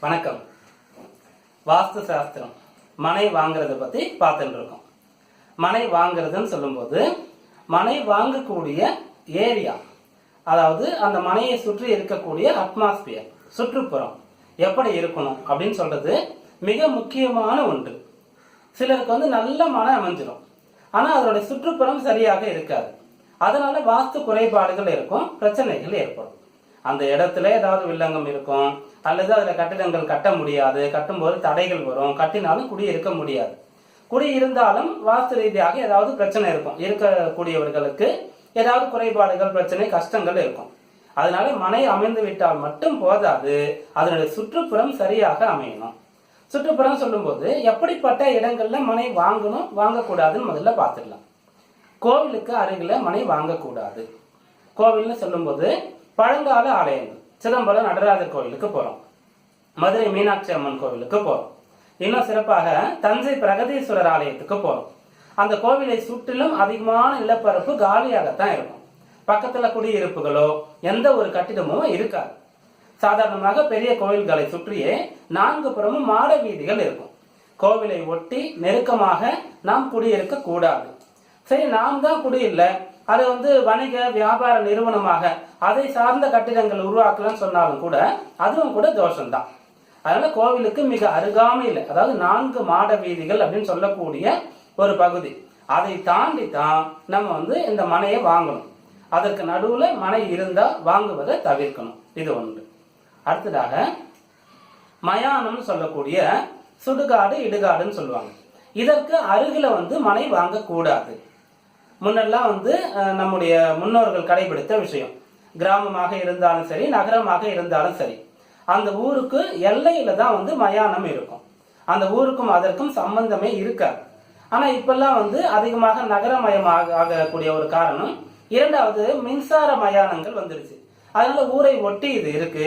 வணக்கம். வாஸ்து சாஸ்திரம். மனை வாங்குறத பத்தி பார்த்துட்டு இருக்கோம். மனை வாங்குறதுன்னு சொல்லும்போது மனை வாங்கக்கூடிய ஏரியா அதாவது அந்த மனையை சுற்றி இருக்கக்கூடிய அட்மாஸ்பியர் சுற்றுப்புறம் எப்படி இருக்கணும் அப்படின்னு சொல்றது மிக முக்கியமான ஒன்று. சிலருக்கு வந்து நல்ல மனை அமைஞ்சிடும் ஆனால் அதனுடைய சுற்றுப்புறம் சரியாக இருக்காது. அதனால வாஸ்து குறைபாடுகள் இருக்கும் பிரச்சனைகள் ஏற்படும். அந்த இடத்துல ஏதாவது வில்லங்கம் இருக்கும் அல்லது அதில் கட்டிடங்கள் கட்ட முடியாது கட்டும்போது தடைகள் வரும் கட்டினாலும் குடி இருக்க முடியாது. குடி இருந்தாலும் வாஸ்து ரீதியாக ஏதாவது பிரச்சனை இருக்கும். இருக்கக்கூடியவர்களுக்கு ஏதாவது குறைபாடுகள் பிரச்சனை கஷ்டங்கள் இருக்கும். அதனால மனை அமைந்து விட்டால் மட்டும் போதாது. அதனுடைய சுற்றுப்புறம் சரியாக அமையணும். சுற்றுப்புறம் சொல்லும்போது எப்படிப்பட்ட இடங்கள்ல மனை வாங்கணும் வாங்கக்கூடாதுன்னு முதல்ல பார்த்துடலாம் கோவிலுக்கு அருகில் மனை வாங்கக்கூடாது. கோவில்னு சொல்லும்போது பழங்கால ஆலயங்கள். சிதம்பரம் நடராஜர் கோவிலுக்கு போறோம். மதுரை மீனாட்சி அம்மன் கோவிலுக்கு போறோம். இன்னும் சிறப்பாக தஞ்சை பிரகதீஸ்வரர் ஆலயத்துக்கு போறோம். அந்த கோவிலை சுற்றிலும் அதிகமான நிலப்பரப்பு காலியாகத்தான் இருக்கும். பக்கத்துல குடியிருப்புகளோ எந்த ஒரு கட்டிடமும் இருக்காது. சாதாரணமாக பெரிய கோவில்களை சுற்றியே நான்கு புறமும் மாட வீதிகள் இருக்கும். கோவிலை ஒட்டி நெருக்கமாக நாம் குடியிருக்க கூடாது. சரி நாம் தான் குடியில்லை அதை வந்து வணிக வியாபார நிறுவனமாக அதை சார்ந்த கட்டிடங்கள் உருவாக்கலாம்னு சொன்னாலும் கூட அதுவும் கூட தோஷம்தான். அதனால கோவிலுக்கு மிக அருகாமையில் அதாவது நான்கு மாட வீதிகள் அப்படின்னு சொல்லக்கூடிய ஒரு பகுதி. அதை தாண்டி தான் நம்ம வந்து இந்த மனையை வாங்கணும். அதற்கு நடுவில் மனை இருந்தால் வாங்குவதை தவிர்க்கணும். இது ஒன்று. அடுத்ததாக மயானம்னு சொல்லக்கூடிய சுடுகாடு இடுகாடுன்னு சொல்லுவாங்க. இதற்கு அருகில வந்து மனை வாங்கக்கூடாது. முன்னெல்லாம் வந்து நம்முடைய முன்னோர்கள் கடைபிடித்த விஷயம். கிராமமாக இருந்தாலும் சரி நகரமாக இருந்தாலும் சரி. அந்த ஊருக்கு எல்லையில தான் வந்து மயானம் இருக்கும். அந்த ஊருக்கும் அதற்கும் சம்பந்தமே இருக்காது. ஆனா இப்பெல்லாம் வந்து அதிகமாக நகரமயமாக ஆகக்கூடிய ஒரு காரணம் இரண்டாவது மின்சார மயானங்கள் வந்துருச்சு அதனால ஊரை ஒட்டி இது இருக்கு.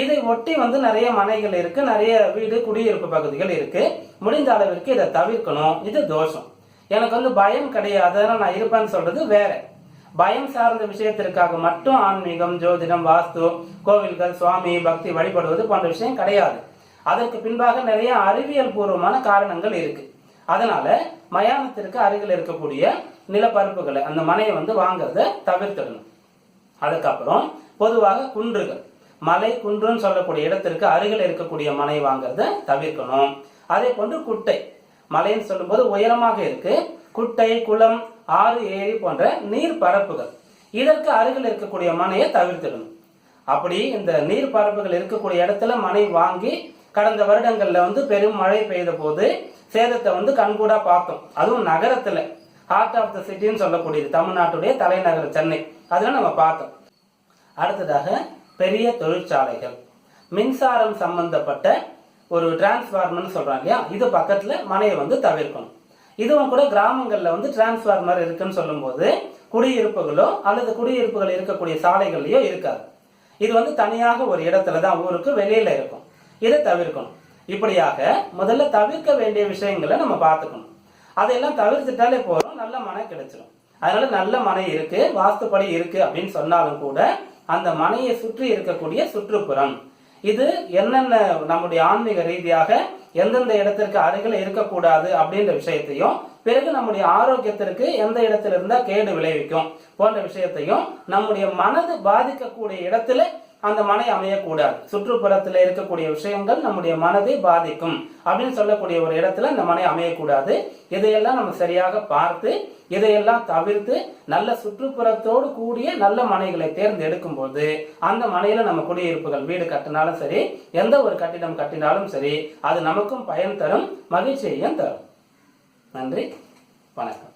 இதை ஒட்டி வந்து நிறைய மனைகள் இருக்கு நிறைய வீடு குடியிருப்பு பகுதிகள் இருக்கு. முடிந்த அளவிற்கு இதை தவிர்க்கணும். இது தோஷம். எனக்கு வந்து பயம் கிடையாது. அதனால நான் இருப்பேன்னு சொல்றது வேற. பயம் சார்ந்த விஷயத்திற்காக மட்டும் ஆன்மீகம் ஜோதிடம் வாஸ்து கோவில்கள் சுவாமி பக்தி வழிபடுவது போன்ற விஷயம் கிடையாது. அதற்கு பின்பாக நிறைய அறிவியல் பூர்வமான காரணங்கள் இருக்கு. அதனால மயானத்திற்கு அருகில் இருக்கக்கூடிய நிலப்பரப்புகளை அந்த மனையை வந்து வாங்குறத தவிர்த்திடணும். அதுக்கப்புறம் பொதுவாக குன்றுகள். மலை குன்றுன்னு சொல்லக்கூடிய இடத்திற்கு அருகில் இருக்கக்கூடிய மனை வாங்குறத தவிர்க்கணும். அதே போன்று குட்டை. மலைன்னு சொல்லும்போது உயரமாக இருக்கு. குட்டை குளம் ஆறு ஏரி போன்ற நீர் பரப்புகள் இதற்கு அருகில் இருக்கக்கூடிய மனையை தவிர்த்திடணும். அப்படி இந்த நீர் பரப்புகள் இருக்கக்கூடிய இடத்துல மனை வாங்கி கடந்த வருடங்கள்ல வந்து பெரும் மழை பெய்த போது சேதத்தை வந்து கண்கூடா பார்த்தோம். அதுவும் நகரத்துல. ஹார்ட் ஆஃப் த சிட்டின்னு சொல்லக்கூடியது தமிழ்நாட்டுடைய தலைநகர் சென்னை. அதெல்லாம் நம்ம பார்த்தோம். அடுத்ததாக பெரிய தொழிற்சாலைகள். மின்சாரம் சம்பந்தப்பட்ட ஒரு டிரான்ஸ்ஃபார்மர்னு சொல்கிறாங்க இல்லையா? இது பக்கத்தில் மனையை வந்து தவிர்க்கணும். இதுவும் கூட கிராமங்களில் வந்து டிரான்ஸ்ஃபார்மர் இருக்குன்னு சொல்லும்போது குடியிருப்புகளோ அல்லது குடியிருப்புகள் இருக்கக்கூடிய சாலைகள்லையோ இருக்காது. இது வந்து தனியாக ஒரு இடத்துல தான் ஊருக்கு வெளியில் இருக்கும். இதை தவிர்க்கணும். இப்படியாக முதல்ல தவிர்க்க வேண்டிய விஷயங்களை நம்ம பார்த்துக்கணும். அதையெல்லாம் தவிர்த்துட்டாலே போதும் நல்ல மனை கிடைச்சிடும் அதனால நல்ல மனை இருக்கு வாஸ்துப்படி இருக்கு அப்படின்னு சொன்னாலும் கூட அந்த மனையை சுற்றி இருக்கக்கூடிய சுற்றுப்புறம் இது என்னென்ன நம்முடைய ஆன்மீக ரீதியாக எந்தெந்த இடத்திற்கு அருகில் இருக்கக்கூடாது அப்படின்ற விஷயத்தையும் பிறகு நம்முடைய ஆரோக்கியத்திற்கு எந்த இடத்துல இருந்தா கேடு விளைவிக்கும் போன்ற விஷயத்தையும் நம்முடைய மனது பாதிக்கக்கூடிய இடத்துல அந்த மனை அமையக்கூடாது. சுற்றுப்புறத்தில் இருக்கக்கூடிய விஷயங்கள் நம்முடைய மனதை பாதிக்கும். அப்படின்னு சொல்லக்கூடிய ஒரு இடத்துல அந்த மனை அமையக்கூடாது. இதையெல்லாம் நம்ம சரியாக பார்த்து இதையெல்லாம் தவிர்த்து நல்ல சுற்றுப்புறத்தோடு கூடிய நல்ல மனைகளை தேர்ந்தெடுக்கும் போது அந்த மனையில நம்ம குடியிருப்புகள் வீடு கட்டினாலும் சரி எந்த ஒரு கட்டிடம் கட்டினாலும் சரி அது நமக்கும் பயன் தரும் மகிழ்ச்சியையும் தரும். நன்றி. வணக்கம்.